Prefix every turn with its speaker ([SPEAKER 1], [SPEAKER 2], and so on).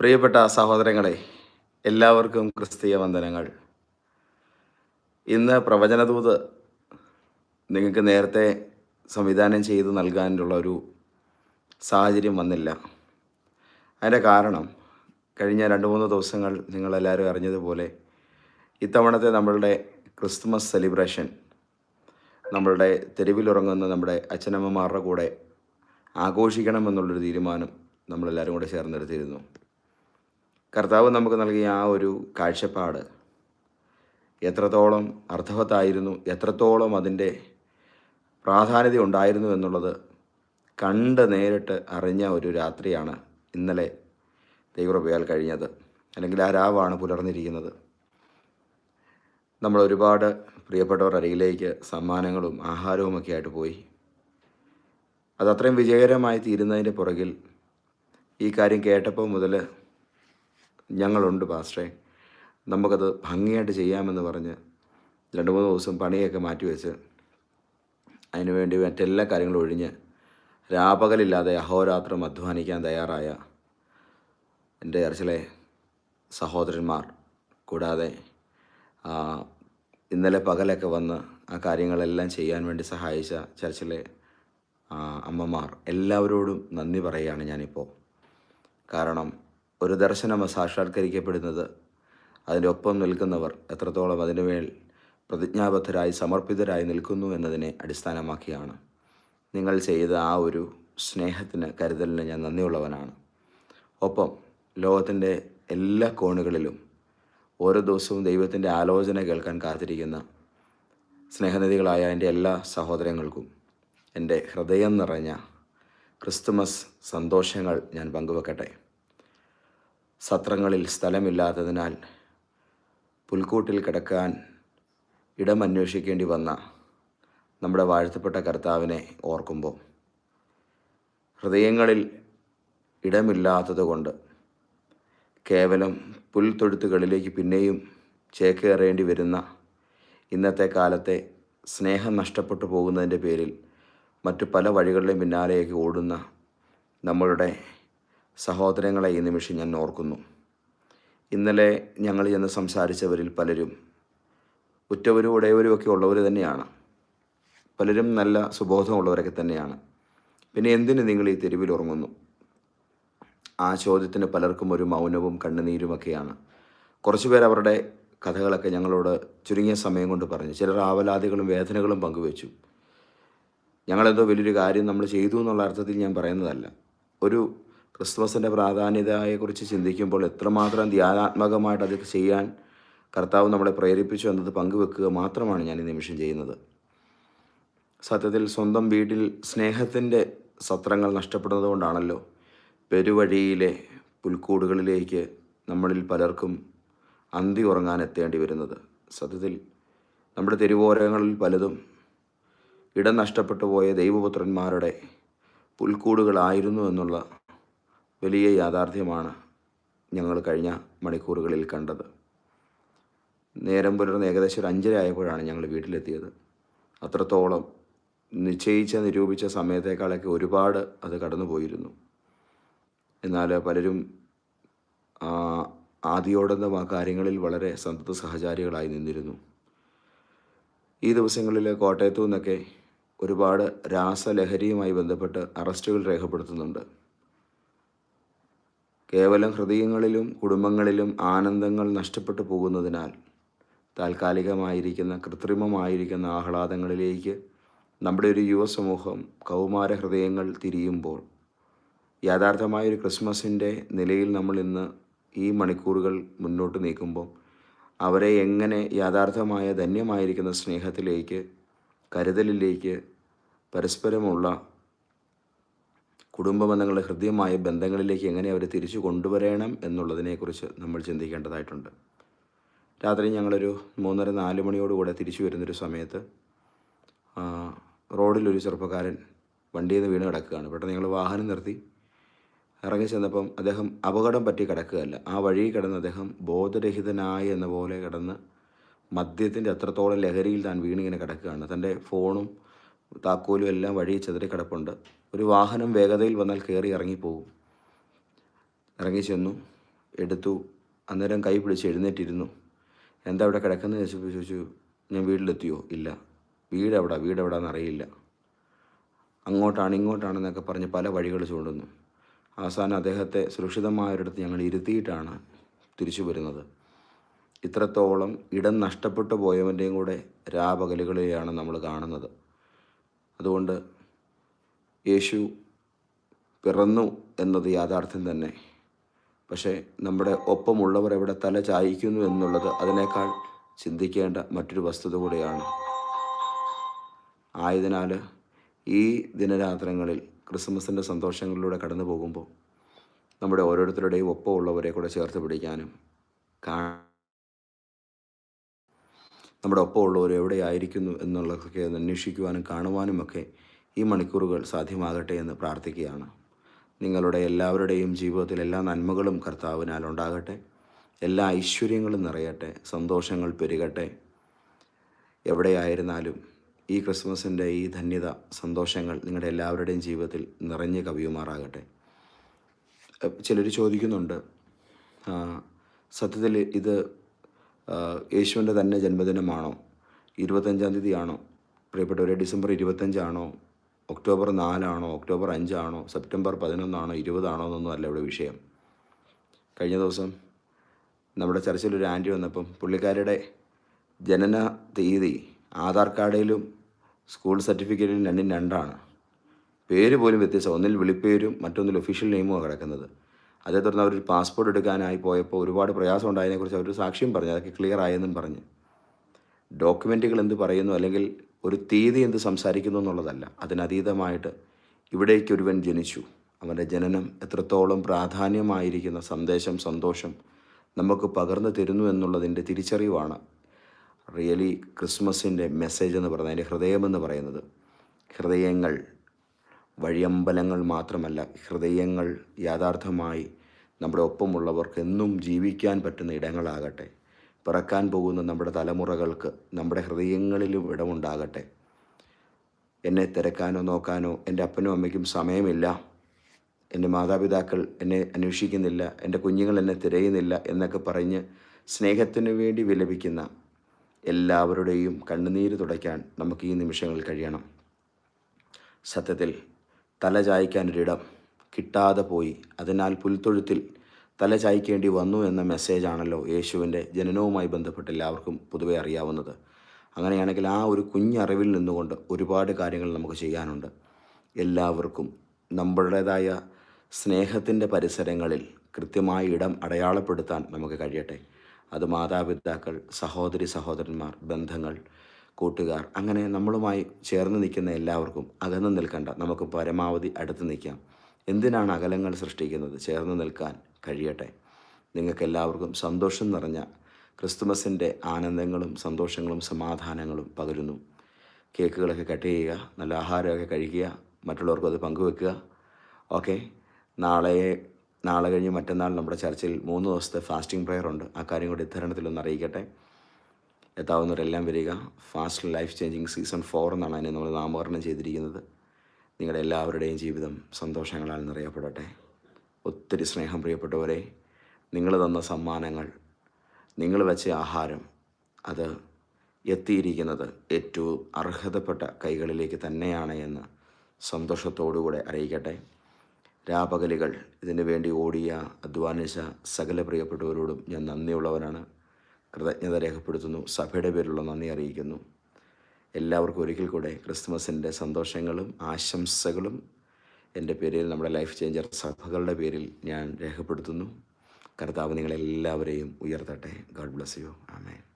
[SPEAKER 1] പ്രിയപ്പെട്ട സഹോദരങ്ങളെ എല്ലാവർക്കും ക്രിസ്തീയ വന്ദനങ്ങൾ. ഇന്ന് പ്രവചനദൂത് നിങ്ങൾക്ക് നേരത്തെ സംവിധാനം ചെയ്ത് നൽകാനുള്ള ഒരു സാഹചര്യം വന്നില്ല. അതിന്റെ കാരണം കഴിഞ്ഞ രണ്ട് മൂന്ന് ദിവസങ്ങൾ നിങ്ങളെല്ലാവരും അറിഞ്ഞതുപോലെ ഇത്തവണത്തെ നമ്മളുടെ ക്രിസ്മസ് സെലിബ്രേഷൻ നമ്മളുടെ തെരുവിലുറങ്ങുന്ന നമ്മുടെ അച്ഛനമ്മമാരുടെ കൂടെ ആഘോഷിക്കണമെന്നുള്ളൊരു തീരുമാനം നമ്മളെല്ലാവരും കൂടെ ചേർന്നെടുത്തിരുന്നു. കർത്താവ് നമുക്ക് നൽകിയ ആ ഒരു കാഴ്ചപ്പാട് എത്രത്തോളം അർത്ഥവത്തായിരുന്നു എത്രത്തോളം അതിന്റെ പ്രാധാന്യത ഉണ്ടായിരുന്നു എന്നുള്ളത് കണ്ട് നേരിട്ട് അറിഞ്ഞ ഒരു രാത്രിയാണ് ഇന്നലെ ദൈവകൃപയാൽ കഴിഞ്ഞത്. അല്ലെങ്കിൽ ആ രാവാണ് പുലർന്നിരിക്കുന്നത്. നമ്മൾ ഒരുപാട് പ്രിയപ്പെട്ടവർ അരികിലേക്ക് സമ്മാനങ്ങളും ആഹാരവും ഒക്കെ ആയിട്ട് പോയി. അത് അത്രയും വിജയകരമായി തീരുന്നതിന്റെ പുറകിൽ ഈ കാര്യം കേട്ടപ്പോൾ മുതൽ ഞങ്ങളുണ്ട് പാസ്റ്ററെ. നമുക്കത് ഭംഗിയായിട്ട് ചെയ്യാമെന്ന് പറഞ്ഞ് രണ്ട് മൂന്ന് ദിവസം പണിയൊക്കെ മാറ്റിവെച്ച് അതിനുവേണ്ടി മറ്റെല്ലാ കാര്യങ്ങളും ഒഴിഞ്ഞ് രാപകലില്ലാതെ അഹോരാത്രം അധ്വാനിക്കാൻ തയ്യാറായ എന്റെ ചർച്ചിലെ സഹോദരന്മാർ കൂടാതെ ഇന്നലെ പകലൊക്കെ വന്ന് ആ കാര്യങ്ങളെല്ലാം ചെയ്യാൻ വേണ്ടി സഹായിച്ച ചർച്ചിലെ അമ്മമാർ എല്ലാവരോടും നന്ദി പറയുകയാണ് ഞാനിപ്പോൾ. കാരണം ഒരു ദർശനം സാക്ഷാത്കരിക്കപ്പെടുന്നത്. അതിന്റെ ഒപ്പം നിൽക്കുന്നവർ എത്രത്തോളം അതിനുമേൽ പ്രതിജ്ഞാബദ്ധരായി സമർപ്പിതരായി നിൽക്കുന്നു എന്നതിനെ അടിസ്ഥാനമാക്കിയാണ്. നിങ്ങൾ ചെയ്ത ആ ഒരു സ്നേഹത്തിന് കരുതലിന് ഞാൻ നന്ദിയുള്ളവനാണ്. ഒപ്പം ലോകത്തിന്റെ എല്ലാ കോണുകളിലും ഓരോ ദിവസവും ദൈവത്തിന്റെ ആലോചന കേൾക്കാൻ കാത്തിരിക്കുന്ന സ്നേഹനിധികളായ എന്റെ എല്ലാ സഹോദരങ്ങൾക്കും എന്റെ ഹൃദയം നിറഞ്ഞ ക്രിസ്തുമസ് സന്തോഷങ്ങൾ ഞാൻ പങ്കുവെക്കട്ടെ. സത്രങ്ങളിൽ സ്ഥലമില്ലാത്തതിനാൽ പുൽക്കൂട്ടിൽ കിടക്കാൻ ഇടമന്വേഷിക്കേണ്ടി വന്ന നമ്മുടെ വാഴ്ത്തപ്പെട്ട കർത്താവിനെ ഓർക്കുമ്പോൾ ഹൃദയങ്ങളിൽ ഇടമില്ലാത്തതുകൊണ്ട് കേവലം പുൽത്തൊഴുത്തുകളിലേക്ക് പിന്നെയും ചേക്കേറേണ്ടി വരുന്ന ഇന്നത്തെ കാലത്തെ സ്നേഹം നഷ്ടപ്പെട്ടു പോകുന്നതിന്റെ പേരിൽ മറ്റു പല വഴികളിലെയും പിന്നാലെയൊക്കെ ഓടുന്ന നമ്മളുടെ സഹോദരങ്ങളെ ഈ നിമിഷം ഞാൻ ഓർക്കുന്നു. ഇന്നലെ ഞങ്ങൾ ചെന്ന് സംസാരിച്ചവരിൽ പലരും ഉറ്റവരും ഉടയവരും ഒക്കെ ഉള്ളവർ തന്നെയാണ്. പലരും നല്ല സുബോധമുള്ളവരൊക്കെ തന്നെയാണ്. പിന്നെ എന്തിന് നിങ്ങൾ ഈ തെരുവിൽ ഉറങ്ങുന്നു? ആ ചോദ്യത്തിന് പലർക്കും ഒരു മൗനവും കണ്ണുനീരുമൊക്കെയാണ് കുറച്ചുപേർ അവരുടെ കഥകളൊക്കെ ഞങ്ങളോട് ചുരുങ്ങിയ സമയം കൊണ്ട് പറഞ്ഞു. ചിലർ ആവലാതികളും വേദനകളും പങ്കുവച്ചു. ഞങ്ങളെന്തോ വലിയൊരു കാര്യം നമ്മൾ ചെയ്തു എന്നുള്ള അർത്ഥത്തിൽ ഞാൻ പറയുന്നതല്ല. ഒരു ക്രിസ്മസിന്റെ പ്രാധാന്യതയെക്കുറിച്ച് ചിന്തിക്കുമ്പോൾ എത്രമാത്രം ധ്യാനാത്മകമായിട്ട് അത് ചെയ്യാൻ കർത്താവ് നമ്മളെ പ്രേരിപ്പിച്ചു എന്നത് പങ്കുവെക്കുക മാത്രമാണ് ഞാൻ ഈ നിമിഷം ചെയ്യുന്നത്. സത്യത്തിൽ സ്വന്തം വീട്ടിൽ സ്നേഹത്തിന്റെ സത്രങ്ങൾ നഷ്ടപ്പെടുന്നത് കൊണ്ടാണല്ലോ പെരുവഴിയിലെ പുൽക്കൂടുകളിലേക്ക് നമ്മളിൽ പലർക്കും അന്തി ഉറങ്ങാൻ എത്തേണ്ടി വരുന്നത്. സത്യത്തിൽ നമ്മുടെ തെരുവോരങ്ങളിൽ പലതും ഇടം നഷ്ടപ്പെട്ടു പോയ ദൈവപുത്രന്മാരുടെ പുൽക്കൂടുകളായിരുന്നു എന്നുള്ള വലിയ യാഥാർത്ഥ്യമാണ് ഞങ്ങൾ കഴിഞ്ഞ മണിക്കൂറുകളിൽ കണ്ടത്. നേരം പുലർന്ന് ഏകദേശം ഒരു അഞ്ചര ആയപ്പോഴാണ് ഞങ്ങൾ വീട്ടിലെത്തിയത്. അത്രത്തോളം നിശ്ചയിച്ച നിരൂപിച്ച സമയത്തേക്കാളൊക്കെ ഒരുപാട് അത് കടന്നു പോയിരുന്നു എന്നാൽ പലരും ആദിയോടൊന്നും ആ കാര്യങ്ങളിൽ വളരെ സന്തത സഹചാരികളായി നിന്നിരുന്നു. ഈ ദിവസങ്ങളിൽ കോട്ടയത്തു നിന്നൊക്കെ ഒരുപാട് രാസലഹരിയുമായി ബന്ധപ്പെട്ട് അറസ്റ്റുകൾ രേഖപ്പെടുത്തുന്നുണ്ട്. കേവലം ഹൃദയങ്ങളിലും കുടുംബങ്ങളിലും ആനന്ദങ്ങൾ നഷ്ടപ്പെട്ടു പോകുന്നതിനാൽ താൽക്കാലികമായിരിക്കുന്ന കൃത്രിമമായിരിക്കുന്ന ആഹ്ലാദങ്ങളിലേക്ക് നമ്മുടെ ഒരു യുവസമൂഹം കൗമാര ഹൃദയങ്ങൾ തിരിയുമ്പോൾ യാഥാർത്ഥമായൊരു ക്രിസ്മസിന്റെ നിലയിൽ നമ്മൾ ഇന്ന് ഈ മണിക്കൂറുകൾ മുന്നോട്ട് നീക്കുമ്പോൾ അവരെ എങ്ങനെ യാഥാർത്ഥമായ ധന്യമായിരിക്കുന്ന സ്നേഹത്തിലേക്ക് കരുതലിലേക്ക് പരസ്പരമുള്ള കുടുംബ ബന്ധങ്ങളുടെ ഹൃദ്യമായ ബന്ധങ്ങളിലേക്ക് എങ്ങനെ അവരെ തിരിച്ചു കൊണ്ടുവരണം എന്നുള്ളതിനെക്കുറിച്ച് നമ്മൾ ചിന്തിക്കേണ്ടതായിട്ടുണ്ട്. രാത്രി ഞങ്ങളൊരു മൂന്നര നാല് മണിയോടുകൂടെ തിരിച്ചു വരുന്നൊരു സമയത്ത് റോഡിലൊരു ചെറുപ്പക്കാരൻ വണ്ടിയിൽ നിന്ന് വീണ് കിടക്കുകയാണ്. പെട്ടെന്ന് ഞങ്ങൾ വാഹനം നിർത്തി. ഇറങ്ങി ചെന്നപ്പം അദ്ദേഹം അപകടം പറ്റി കിടക്കുകയല്ല. ആ വഴി കിടന്ന് അദ്ദേഹം ബോധരഹിതനായി എന്ന പോലെ കിടന്ന് മദ്യത്തിന്റെ അത്രത്തോളം ലഹരിയിൽ താൻ വീണിങ്ങനെ കിടക്കുകയാണ്. തന്റെ ഫോണും താക്കോലും എല്ലാം വഴി ചെതറി കിടപ്പുണ്ട്. ഒരു വാഹനം വേഗതയിൽ വന്നാൽ കയറി ഇറങ്ങിപ്പോകും. ഇറങ്ങി ചെന്നു എടുത്തു അന്നേരം കൈ പിടിച്ച് എഴുന്നേറ്റിരുന്നു. എന്താ ഇവിടെ കിടക്കുന്നത് ചോദിച്ചു ഞാൻ വീട്ടിലെത്തിയോ? ഇല്ല. വീടെവിടെ? എവിടെ വീട് എവിടെയെന്ന് അറിയില്ല അങ്ങോട്ടാണ് ഇങ്ങോട്ടാണെന്നൊക്കെ പറഞ്ഞ് പല വഴികൾ ചൂണ്ടുന്നു. അവസാനം അദ്ദേഹത്തെ സുരക്ഷിതമായൊരിടത്ത് ഞങ്ങൾ ഇരുത്തിയിട്ടാണ് തിരിച്ചു വരുന്നത്. ഇത്രത്തോളം ഇടം നഷ്ടപ്പെട്ടു പോയവന്റെയും കൂടെ രാപകലുകളെയാണ് നമ്മൾ കാണുന്നത്. അതുകൊണ്ട് യേശു പിറന്നു എന്നത് യാഥാർത്ഥ്യം തന്നെ. പക്ഷേ നമ്മുടെ ഒപ്പമുള്ളവർ എവിടെ തല ചായ്ക്കുന്നു എന്നുള്ളത് അതിനേക്കാൾ ചിന്തിക്കേണ്ട മറ്റൊരു വസ്തുത കൂടിയാണ്. ആയതിനാൽ ഈ ദിനരാത്രങ്ങളിൽ ക്രിസ്മസിന്റെ സന്തോഷങ്ങളിലൂടെ കടന്നു പോകുമ്പോൾ നമ്മുടെ ഓരോരുത്തരുടെയും ഒപ്പമുള്ളവരെ കൂടെ ചേർത്ത് പിടിക്കാനും കാ നമ്മുടെ ഒപ്പമുള്ളവർ എവിടെയായിരിക്കുന്നു എന്നുള്ളതൊക്കെ ഒന്ന് അന്വേഷിക്കുവാനും കാണുവാനുമൊക്കെ ഈ മണിക്കൂറുകൾ സാധ്യമാകട്ടെ എന്ന് പ്രാർത്ഥിക്കുകയാണ്. നിങ്ങളുടെ എല്ലാവരുടെയും ജീവിതത്തിൽ എല്ലാ നന്മകളും കർത്താവിനാൽ ഉണ്ടാകട്ടെ. എല്ലാ ഐശ്വര്യങ്ങളും നിറയട്ടെ. സന്തോഷങ്ങൾ പെരുകട്ടെ. എവിടെയായിരുന്നാലും ഈ ക്രിസ്മസിന്റെ ഈ ധന്യത സന്തോഷങ്ങൾ നിങ്ങളുടെ എല്ലാവരുടെയും ജീവിതത്തിൽ നിറഞ്ഞ് കവിയുമാറാകട്ടെ. ചിലർ ചോദിക്കുന്നുണ്ട് സത്യത്തിൽ ഇത് യേശുവിന്റെ തന്നെ ജന്മദിനമാണോ? ഇരുപത്തഞ്ചാം തീയതിയാണോ? പ്രിയപ്പെട്ടവരെ ഡിസംബർ ഇരുപത്തഞ്ചാണോ? ഒക്ടോബർ നാലാണോ? ഒക്ടോബർ അഞ്ചാണോ? സെപ്റ്റംബർ പതിനൊന്നാണോ? ഇരുപതാണോ എന്നൊന്നും അല്ല ഇവിടെ വിഷയം. കഴിഞ്ഞ ദിവസം നമ്മുടെ ചർച്ചിൽ ഒരു ആന്റി വന്നപ്പം പുള്ളിക്കാരുടെ ജനന തീയതി ആധാർ കാർഡിലും സ്കൂൾ സർട്ടിഫിക്കറ്റിലും രണ്ടും രണ്ടാണ്. പേര് പോലും വ്യത്യസ്തം ഒന്നിൽ വിളിപ്പേരും മറ്റൊന്നിൽ ഒഫീഷ്യൽ നെയിമുമാണ് കിടക്കുന്നത്. അതേ തുടർന്ന് അവരൊരു പാസ്പോർട്ട് എടുക്കാനായി പോയപ്പോൾ ഒരുപാട് പ്രയാസം ഉണ്ടായതിനെക്കുറിച്ച് അവർ സാക്ഷ്യം പറഞ്ഞു. അതൊക്കെ ക്ലിയർ ആയെന്നും പറഞ്ഞു. ഡോക്യുമെന്റുകൾ എന്ത് പറയുന്നു? അല്ലെങ്കിൽ ഒരു തീയതി എന്ത് സംസാരിക്കുന്നു എന്നുള്ളതല്ല. അതിനതീതമായിട്ട് ഇവിടേക്ക് ഒരുവൻ ജനിച്ചു. അവന്റെ ജനനം എത്രത്തോളം പ്രാധാന്യമായിരിക്കുന്ന സന്ദേശം സന്തോഷം നമുക്ക് പകർന്നു തരുന്നു എന്നുള്ളതിന്റെ തിരിച്ചറിവാണ് റിയലി ക്രിസ്മസിന്റെ മെസ്സേജ് എന്ന് പറയുന്നത് അതിന്റെ ഹൃദയമെന്ന് പറയുന്നത്. ഹൃദയങ്ങൾ വഴിയമ്പലങ്ങൾ മാത്രമല്ല ഹൃദയങ്ങൾ യാഥാർത്ഥമായി നമ്മുടെ ഒപ്പമുള്ളവർക്ക് എന്നും ജീവിക്കാൻ പറ്റുന്ന ഇടങ്ങളാകട്ടെ. പിറക്കാൻ പോകുന്ന നമ്മുടെ തലമുറകൾക്ക് നമ്മുടെ ഹൃദയങ്ങളിലും ഇടമുണ്ടാകട്ടെ. എന്നെ തിരക്കാനോ നോക്കാനോ എന്റെ അപ്പനും അമ്മയ്ക്കും സമയമില്ല. എന്റെ മാതാപിതാക്കൾ എന്നെ അന്വേഷിക്കുന്നില്ല. എന്റെ കുഞ്ഞുങ്ങൾ എന്നെ തിരയുന്നില്ല എന്നൊക്കെ പറഞ്ഞ് സ്നേഹത്തിന് വേണ്ടി വിലപിക്കുന്ന എല്ലാവരുടെയും കണ്ണുനീര് തുടയ്ക്കാൻ നമുക്ക് ഈ നിമിഷങ്ങൾ കഴിയണം. സത്യത്തിൽ തല ചായ്ക്കാനൊരിടം കിട്ടാതെ പോയി. അതിനാൽ പുൽത്തൊഴുത്തിൽ തല ചായ്ക്കേണ്ടി വന്നു എന്ന മെസ്സേജ് ആണല്ലോ യേശുവിന്റെ ജനനവുമായി ബന്ധപ്പെട്ട് എല്ലാവർക്കും പൊതുവെ അറിയാവുന്നത്. അങ്ങനെയാണെങ്കിൽ ആ ഒരു കുഞ്ഞറിവിൽ നിന്നുകൊണ്ട് ഒരുപാട് കാര്യങ്ങൾ നമുക്ക് ചെയ്യാനുണ്ട്. എല്ലാവർക്കും നമ്മളുടേതായ സ്നേഹത്തിന്റെ പരിസരങ്ങളിൽ കൃത്യമായ ഇടം അടയാളപ്പെടുത്താൻ നമുക്ക് കഴിയട്ടെ. അത് മാതാപിതാക്കൾ സഹോദരി സഹോദരന്മാർ ബന്ധങ്ങൾ കൂട്ടുകാർ. അങ്ങനെ നമ്മളുമായി ചേർന്ന് നിൽക്കുന്ന എല്ലാവർക്കും അകന്നു നിൽക്കണ്ട. നമുക്ക് പരമാവധി അടുത്ത് നിൽക്കാം. എന്തിനാണ് അകലങ്ങൾ സൃഷ്ടിക്കുന്നത്? ചേർന്ന് നിൽക്കാൻ കഴിയട്ടെ. നിങ്ങൾക്ക് എല്ലാവർക്കും സന്തോഷം നിറഞ്ഞ ക്രിസ്തുമസിന്റെ ആനന്ദങ്ങളും സന്തോഷങ്ങളും സമാധാനങ്ങളും പകരുന്നു. കേക്കുകളൊക്കെ കട്ട് ചെയ്യുക നല്ല ആഹാരമൊക്കെ കഴിക്കുക മറ്റുള്ളവർക്കും അത് പങ്കുവെക്കുക. ഓക്കെ? നാളെ നാളെ കഴിഞ്ഞ് മറ്റന്നാൾ നമ്മുടെ ചർച്ചിൽ മൂന്ന് ദിവസത്തെ ഫാസ്റ്റിംഗ് പ്രെയർ ഉണ്ട്. ആ കാര്യം കൂടി ഇത്തരണത്തിലൊന്ന് അറിയിക്കട്ടെ. എത്താവുന്നവരെല്ലാം വരിക. Fast life changing season four എന്നാണ് അതിനെ നമ്മൾ നാമകരണം ചെയ്തിരിക്കുന്നത്. നിങ്ങളുടെ എല്ലാവരുടെയും ജീവിതം സന്തോഷങ്ങളാൽ നിറയപ്പെടട്ടെ. ഒത്തിരി സ്നേഹം പ്രിയപ്പെട്ടവരെ നിങ്ങൾ തന്ന സമ്മാനങ്ങൾ നിങ്ങൾ വെച്ച ആഹാരം അത് എത്തിയിരിക്കുന്നത് ഏറ്റവും അർഹതപ്പെട്ട കൈകളിലേക്ക് തന്നെയാണ് എന്ന് സന്തോഷത്തോടുകൂടെ അറിയിക്കട്ടെ. രാപകലുകൾ ഇതിനു വേണ്ടി ഓടിയ അധ്വാനിച്ച സകല പ്രിയപ്പെട്ടവരോടും ഞാൻ നന്ദിയുള്ളവനാണ്. കൃതജ്ഞത രേഖപ്പെടുത്തുന്നു. സഭയുടെ പേരിലുള്ള നന്ദി അറിയിക്കുന്നു. എല്ലാവർക്കും ഒരിക്കൽ കൂടെ ക്രിസ്മസിന്റെ സന്തോഷങ്ങളും ആശംസകളും എന്റെ പേരിൽ നമ്മുടെ ലൈഫ് ചേഞ്ചർ സഭകളുടെ പേരിൽ ഞാൻ രേഖപ്പെടുത്തുന്നു. കർത്താവ് നിങ്ങളെല്ലാവരെയും ഉയർത്തട്ടെ. God bless you. ആമേൻ.